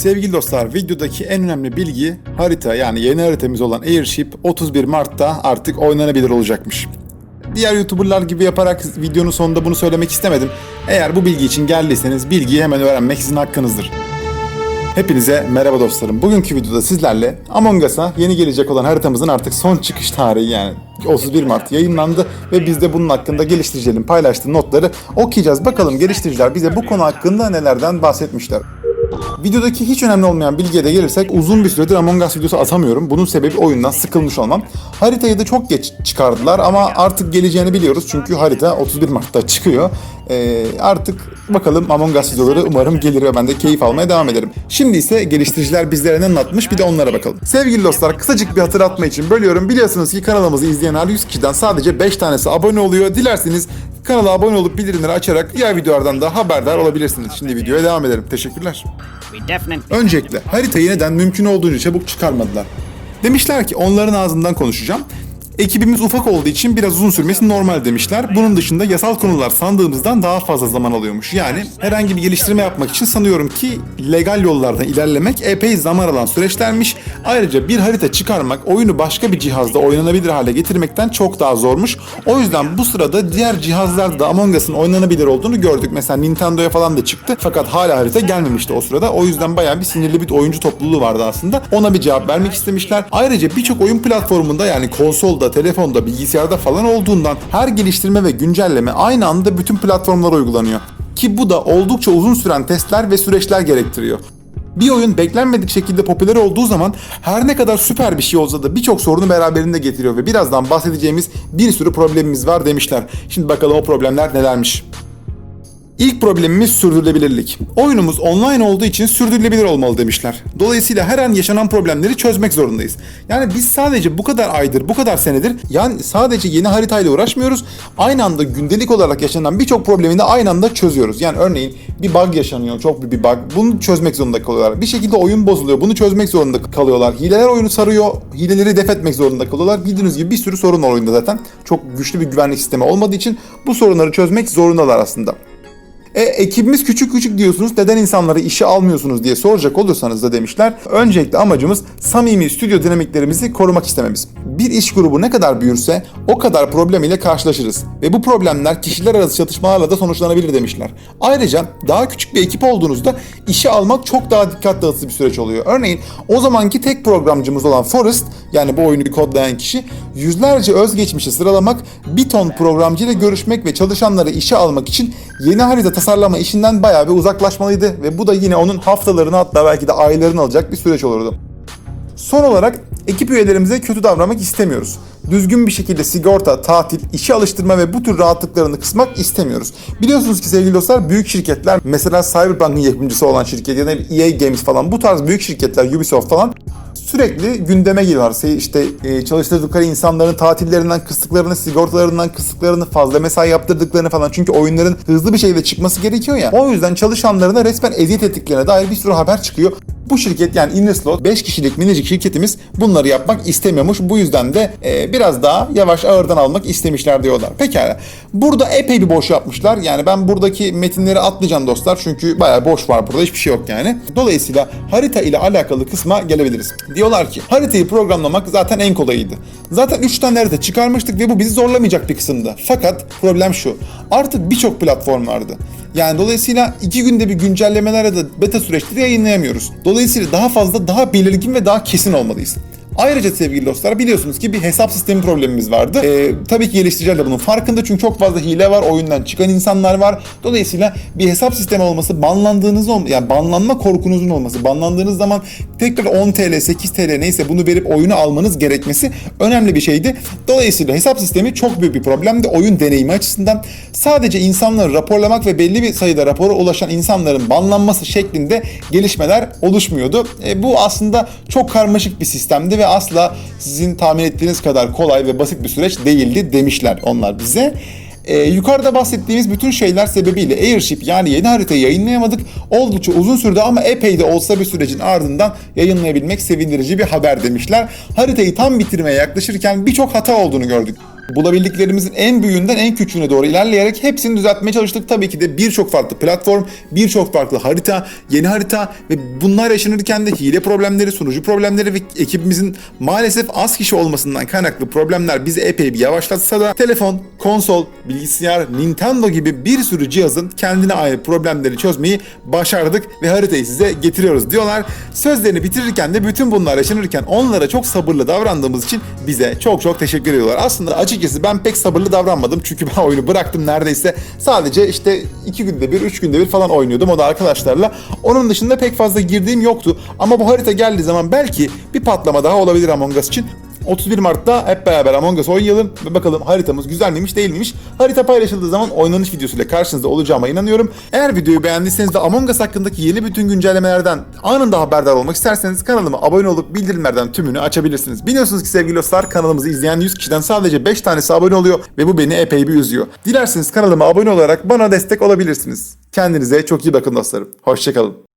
Sevgili dostlar videodaki en önemli bilgi harita yani yeni haritamız olan Airship 31 Mart'ta artık oynanabilir olacakmış. Diğer YouTuber'lar gibi yaparak videonun sonunda bunu söylemek istemedim. Eğer bu bilgi için geldiyseniz bilgiyi hemen öğrenmek sizin hakkınızdır. Hepinize merhaba dostlarım. Bugünkü videoda sizlerle Among Us'a yeni gelecek olan haritamızın artık son çıkış tarihi yani 31 Mart yayınlandı ve biz de bunun hakkında geliştiricilerin paylaştığı notları okuyacağız. Bakalım geliştiriciler bize bu konu hakkında nelerden bahsetmişler. Videodaki hiç önemli olmayan bilgiye de gelirsek uzun bir süredir Among Us videosu atamıyorum. Bunun sebebi oyundan sıkılmış olmam. Haritayı da çok geç çıkardılar ama artık geleceğini biliyoruz çünkü harita 31 Mart'ta çıkıyor. Ee, artık bakalım Among Us videoları umarım gelir ve ben de keyif almaya devam ederim. Şimdi ise geliştiriciler bizlere ne anlatmış bir de onlara bakalım. Sevgili dostlar kısacık bir hatırlatma için bölüyorum. Biliyorsunuz ki kanalımızı izleyen her 100 kişiden sadece 5 tanesi abone oluyor. Dilerseniz kanala abone olup bildirimleri açarak diğer videolardan da haberdar olabilirsiniz. Şimdi videoya devam edelim. Teşekkürler. Öncelikle haritayı neden mümkün olduğunca çabuk çıkarmadılar? Demişler ki onların ağzından konuşacağım. Ekibimiz ufak olduğu için biraz uzun sürmesi normal demişler. Bunun dışında yasal konular sandığımızdan daha fazla zaman alıyormuş. Yani herhangi bir geliştirme yapmak için sanıyorum ki legal yollardan ilerlemek epey zaman alan süreçlermiş. Ayrıca bir harita çıkarmak oyunu başka bir cihazda oynanabilir hale getirmekten çok daha zormuş. O yüzden bu sırada diğer cihazlarda da Among Us'ın oynanabilir olduğunu gördük. Mesela Nintendo'ya falan da çıktı. Fakat hala harita gelmemişti o sırada. O yüzden bayağı bir sinirli bir oyuncu topluluğu vardı aslında. Ona bir cevap vermek istemişler. Ayrıca birçok oyun platformunda yani konsolda, telefonda, bilgisayarda falan olduğundan her geliştirme ve güncelleme aynı anda bütün platformlara uygulanıyor. Ki bu da oldukça uzun süren testler ve süreçler gerektiriyor. Bir oyun beklenmedik şekilde popüler olduğu zaman her ne kadar süper bir şey olsa da birçok sorunu beraberinde getiriyor ve birazdan bahsedeceğimiz bir sürü problemimiz var demişler. Şimdi bakalım o problemler nelermiş. İlk problemimiz sürdürülebilirlik. Oyunumuz online olduğu için sürdürülebilir olmalı demişler. Dolayısıyla her an yaşanan problemleri çözmek zorundayız. Yani biz sadece bu kadar aydır, bu kadar senedir yani sadece yeni haritayla uğraşmıyoruz. Aynı anda gündelik olarak yaşanan birçok problemi de aynı anda çözüyoruz. Yani örneğin bir bug yaşanıyor, çok büyük bir bug. Bunu çözmek zorunda kalıyorlar. Bir şekilde oyun bozuluyor, bunu çözmek zorunda kalıyorlar. Hileler oyunu sarıyor, hileleri def etmek zorunda kalıyorlar. Bildiğiniz gibi bir sürü sorun oyunda zaten. Çok güçlü bir güvenlik sistemi olmadığı için bu sorunları çözmek zorundalar aslında. E, ekibimiz küçük küçük diyorsunuz neden insanları işe almıyorsunuz diye soracak olursanız da demişler. Öncelikle amacımız samimi stüdyo dinamiklerimizi korumak istememiz. Bir iş grubu ne kadar büyürse o kadar problem ile karşılaşırız. Ve bu problemler kişiler arası çatışmalarla da sonuçlanabilir demişler. Ayrıca daha küçük bir ekip olduğunuzda işe almak çok daha dikkat dağıtıcı bir süreç oluyor. Örneğin o zamanki tek programcımız olan Forrest yani bu oyunu kodlayan kişi yüzlerce özgeçmişi sıralamak, bir ton programcıyla görüşmek ve çalışanları işe almak için yeni harita tasarlama işinden bayağı bir uzaklaşmalıydı ve bu da yine onun haftalarını hatta belki de aylarını alacak bir süreç olurdu. Son olarak ekip üyelerimize kötü davranmak istemiyoruz. Düzgün bir şekilde sigorta, tatil, işe alıştırma ve bu tür rahatlıklarını kısmak istemiyoruz. Biliyorsunuz ki sevgili dostlar büyük şirketler mesela Cyberpunk'ın yapımcısı olan şirket ya da EA Games falan bu tarz büyük şirketler Ubisoft falan sürekli gündeme geliyorlar. İşte e, çalıştırdıkları insanların tatillerinden kıstıklarını, sigortalarından kıstıklarını, fazla mesai yaptırdıklarını falan. Çünkü oyunların hızlı bir şekilde çıkması gerekiyor ya. O yüzden çalışanlarına resmen eziyet ettiklerine dair bir sürü haber çıkıyor. Bu şirket yani Inneslot 5 kişilik minicik şirketimiz bunları yapmak istemiyormuş. Bu yüzden de e, biraz daha yavaş ağırdan almak istemişler diyorlar. Pekala. Burada epey bir boş yapmışlar. Yani ben buradaki metinleri atlayacağım dostlar. Çünkü bayağı boş var burada. Hiçbir şey yok yani. Dolayısıyla harita ile alakalı kısma gelebiliriz. Diyorlar ki haritayı programlamak zaten en kolayıydı. Zaten 3 tane harita çıkarmıştık ve bu bizi zorlamayacak bir kısımda. Fakat problem şu. Artık birçok platform vardı. Yani dolayısıyla iki günde bir güncellemeler ya da beta süreçleri yayınlayamıyoruz. Dolayısıyla daha fazla, daha belirgin ve daha kesin olmalıyız. Ayrıca sevgili dostlar biliyorsunuz ki bir hesap sistemi problemimiz vardı. Ee, tabii ki geliştiriciler de bunun farkında çünkü çok fazla hile var, oyundan çıkan insanlar var. Dolayısıyla bir hesap sistemi olması, banlandığınız yani banlanma korkunuzun olması, banlandığınız zaman tekrar 10 TL, 8 TL neyse bunu verip oyunu almanız gerekmesi önemli bir şeydi. Dolayısıyla hesap sistemi çok büyük bir problemdi oyun deneyimi açısından. Sadece insanları raporlamak ve belli bir sayıda rapora ulaşan insanların banlanması şeklinde gelişmeler oluşmuyordu. E, bu aslında çok karmaşık bir sistemdi ve asla sizin tahmin ettiğiniz kadar kolay ve basit bir süreç değildi demişler onlar bize. Ee, yukarıda bahsettiğimiz bütün şeyler sebebiyle Airship yani yeni haritayı yayınlayamadık. Oldukça uzun sürdü ama epey de olsa bir sürecin ardından yayınlayabilmek sevindirici bir haber demişler. Haritayı tam bitirmeye yaklaşırken birçok hata olduğunu gördük. Bulabildiklerimizin en büyüğünden en küçüğüne doğru ilerleyerek hepsini düzeltmeye çalıştık. Tabii ki de birçok farklı platform, birçok farklı harita, yeni harita ve bunlar yaşanırken de hile problemleri, sunucu problemleri ve ekibimizin maalesef az kişi olmasından kaynaklı problemler bizi epey bir yavaşlatsa da telefon, konsol, bilgisayar, Nintendo gibi bir sürü cihazın kendine ait problemleri çözmeyi başardık ve haritayı size getiriyoruz diyorlar. Sözlerini bitirirken de bütün bunlar yaşanırken onlara çok sabırlı davrandığımız için bize çok çok teşekkür ediyorlar. Aslında açıkçası ben pek sabırlı davranmadım çünkü ben oyunu bıraktım neredeyse. Sadece işte iki günde bir, üç günde bir falan oynuyordum o da arkadaşlarla. Onun dışında pek fazla girdiğim yoktu. Ama bu harita geldiği zaman belki bir patlama daha olabilir Among Us için. 31 Mart'ta hep beraber Among Us oynayalım ve bakalım haritamız güzel miymiş değil miymiş. Harita paylaşıldığı zaman oynanış videosuyla karşınızda olacağıma inanıyorum. Eğer videoyu beğendiyseniz ve Among Us hakkındaki yeni bütün güncellemelerden anında haberdar olmak isterseniz kanalıma abone olup bildirimlerden tümünü açabilirsiniz. Biliyorsunuz ki sevgili dostlar kanalımızı izleyen 100 kişiden sadece 5 tanesi abone oluyor ve bu beni epey bir üzüyor. Dilerseniz kanalıma abone olarak bana destek olabilirsiniz. Kendinize çok iyi bakın dostlarım. Hoşçakalın.